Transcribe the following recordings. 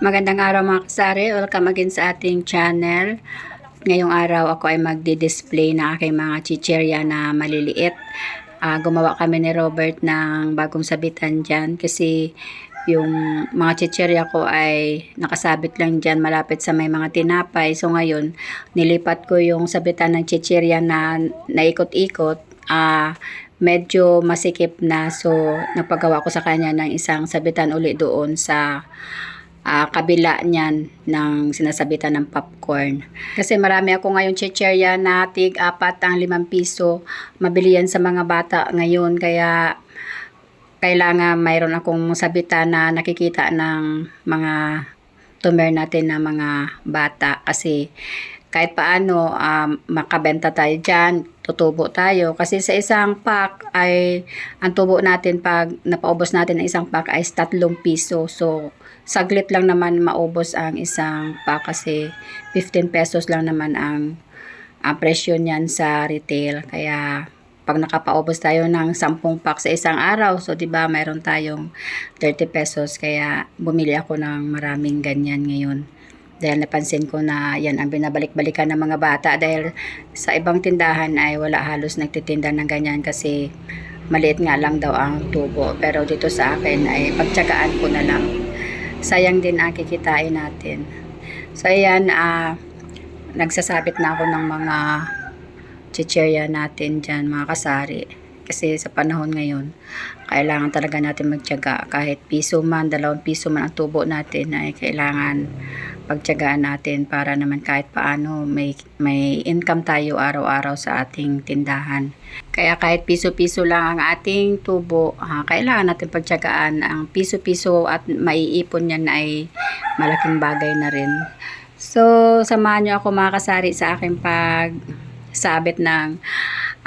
Magandang araw mga kasari. Welcome again sa ating channel. Ngayong araw ako ay magdi-display ng aking mga chicherya na maliliit. Ah, gumawa kami ni Robert ng bagong sabitan dyan kasi yung mga chicherya ko ay nakasabit lang dyan malapit sa may mga tinapay. So ngayon, nilipat ko yung sabitan ng chicherya na naikot-ikot. Ah, medyo masikip na so nagpagawa ko sa kanya ng isang sabitan uli doon sa ah, kabila niyan ng sinasabitan ng popcorn. Kasi marami ako ngayon chicherya na tig apat ang limang piso. Mabili yan sa mga bata ngayon kaya kailangan mayroon akong sabitan na nakikita ng mga tumer natin na mga bata kasi kahit paano um, makabenta tayo dyan, tutubo tayo. Kasi sa isang pack ay, ang tubo natin pag napaubos natin ng isang pack ay tatlong piso. So, saglit lang naman maubos ang isang pack kasi 15 pesos lang naman ang, ang presyo niyan sa retail. Kaya, pag nakapaubos tayo ng 10 pack sa isang araw, so 'di ba, mayroon tayong 30 pesos kaya bumili ako ng maraming ganyan ngayon. Dahil napansin ko na yan ang binabalik-balikan ng mga bata dahil sa ibang tindahan ay wala halos nagtitinda ng ganyan kasi maliit nga lang daw ang tubo. Pero dito sa akin ay pagtsagaan ko na lang. Sayang din ang kikitain natin. So ayan, ah, nagsasabit na ako ng mga chicherya natin dyan, mga kasari. Kasi sa panahon ngayon, kailangan talaga natin magtyaga. Kahit piso man, dalawang piso man ang tubo natin ay kailangan pagtyagaan natin para naman kahit paano may, may income tayo araw-araw sa ating tindahan. Kaya kahit piso-piso lang ang ating tubo, ah, kailangan natin pagtyagaan. Ang piso-piso at maiipon yan ay malaking bagay na rin. So, samahan nyo ako mga kasari sa aking pag sabit ng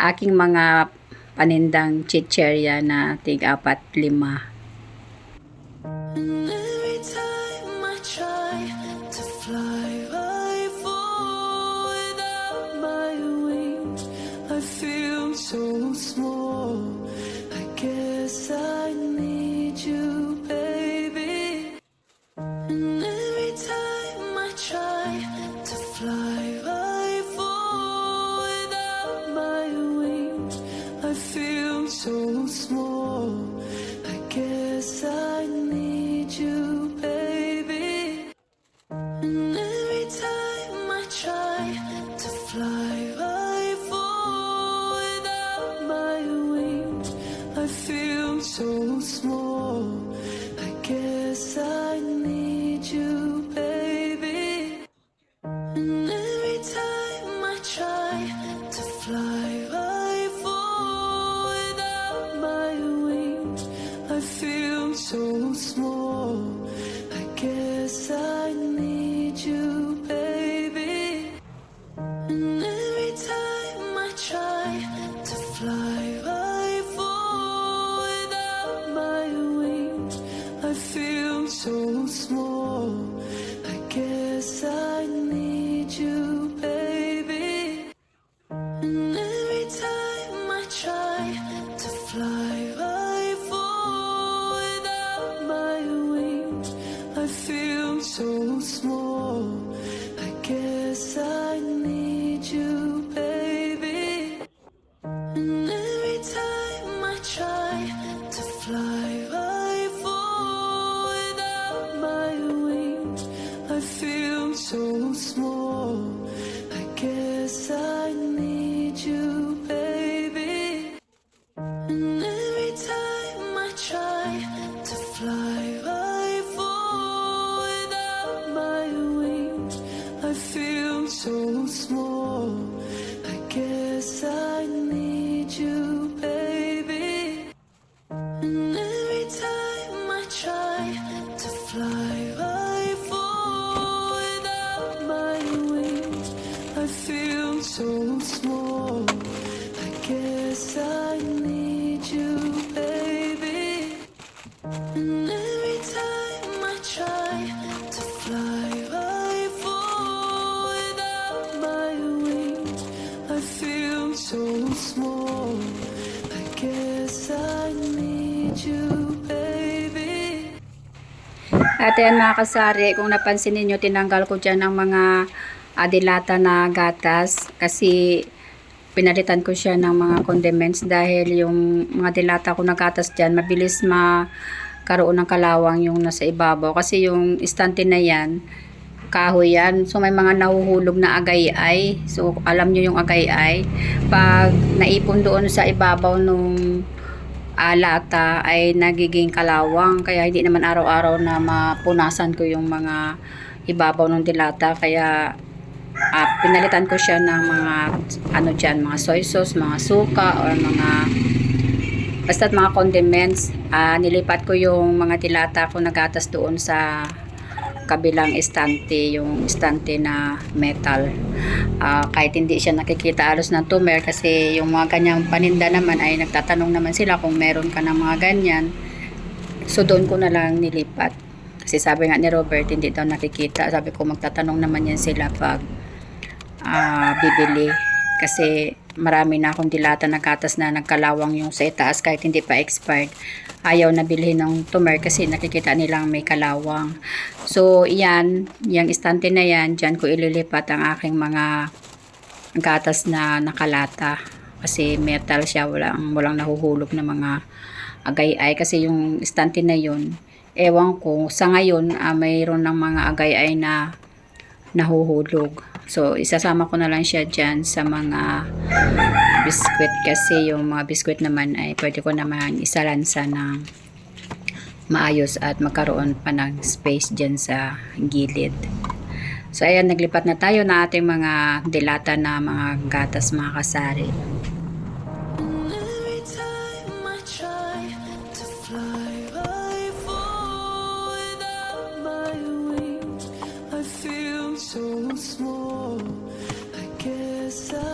aking mga panindang chicherya na tig apat lima. And to fly, I fall without my wings. I feel so small. I guess I need you, baby. And every time I try to fly, I fall without my wings. I feel so small. Feel so small. fly. At yan mga kasari, kung napansin ninyo, tinanggal ko dyan ang mga adilata na gatas kasi pinalitan ko siya ng mga condiments dahil yung mga dilata ko na gatas dyan, mabilis makaroon ng kalawang yung nasa ibabaw. Kasi yung istante na yan, kahoy yan. So, may mga nahuhulog na agay-ay. So, alam nyo yung agay-ay. Pag naipon doon sa ibabaw nung ah, lata ay nagiging kalawang. Kaya hindi naman araw-araw na mapunasan ko yung mga ibabaw ng dilata. Kaya ah, pinalitan ko siya ng mga ano dyan, mga soy sauce, mga suka, or mga basta mga condiments. Ah, nilipat ko yung mga dilata ko na gatas doon sa kabilang estante, yung estante na metal. Ah, kahit hindi siya nakikita alos ng tumer kasi yung mga ganyang paninda naman ay nagtatanong naman sila kung meron ka ng mga ganyan. So doon ko na lang nilipat. Kasi sabi nga ni Robert, hindi daw nakikita. Sabi ko magtatanong naman yan sila pag ah, bibili. Kasi marami na akong dilata na gatas na nagkalawang yung sa itaas kahit hindi pa expired. Ayaw na bilhin ng tumer kasi nakikita nilang may kalawang. So, yan, yung istante na yan, dyan ko ililipat ang aking mga gatas na nakalata. Kasi metal siya, walang, walang nahuhulog na mga agay-ay. Kasi yung istante na yun, ewan ko, sa ngayon, ah, mayroon ng mga agay-ay na nahuhulog. So, isasama ko na lang siya dyan sa mga biskwit kasi yung mga biskwit naman ay pwede ko naman isalansa ng maayos at magkaroon pa ng space dyan sa gilid. So, ayan, naglipat na tayo na ating mga dilata na mga gatas, mga kasari. myself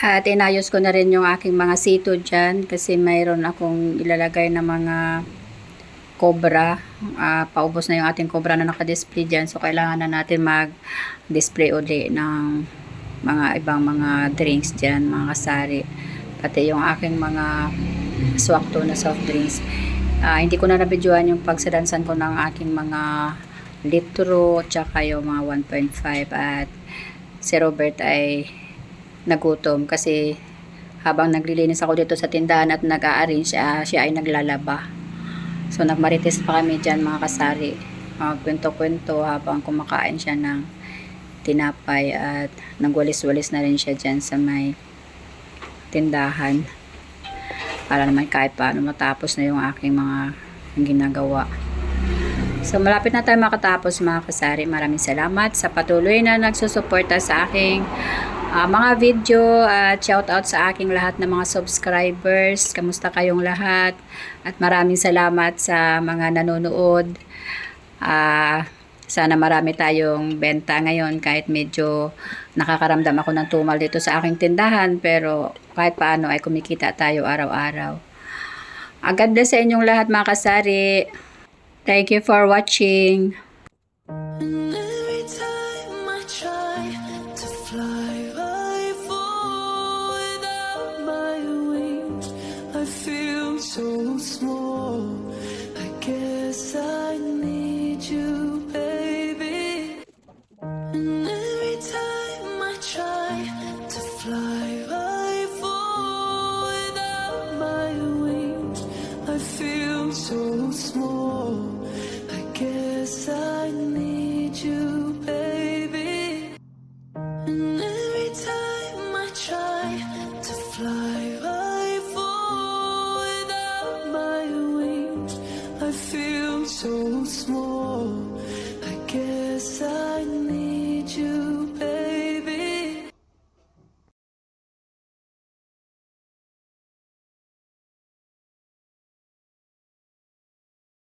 At inayos ko na rin yung aking mga sito dyan kasi mayroon akong ilalagay na mga cobra. Ah, paubos na yung ating cobra na nakadisplay dyan. So, kailangan na natin mag-display uli ng mga ibang mga drinks dyan, mga kasari. Pati yung aking mga swakto na soft drinks. Ah, hindi ko na nabidyoan yung pagsadansan ko ng aking mga litro, tsaka yung mga 1.5 at si Robert ay nagutom kasi habang naglilinis ako dito sa tindahan at nag-a-arrange, ah, siya ay naglalaba. So, nagmarites pa kami dyan mga kasari. Magkwento-kwento habang kumakain siya ng tinapay at nagwalis-walis na rin siya dyan sa may tindahan. Para naman kahit paano matapos na yung aking mga ginagawa. So, malapit na tayo makatapos mga kasari. Maraming salamat sa patuloy na nagsusuporta sa aking ah, mga video at shout out sa aking lahat ng mga subscribers. Kamusta kayong lahat? At maraming salamat sa mga nanonood. Ah, sana marami tayong benta ngayon kahit medyo nakakaramdam ako ng tumal dito sa aking tindahan pero kahit paano ay kumikita tayo araw-araw. Ang ganda sa inyong lahat mga kasari. Thank you for watching.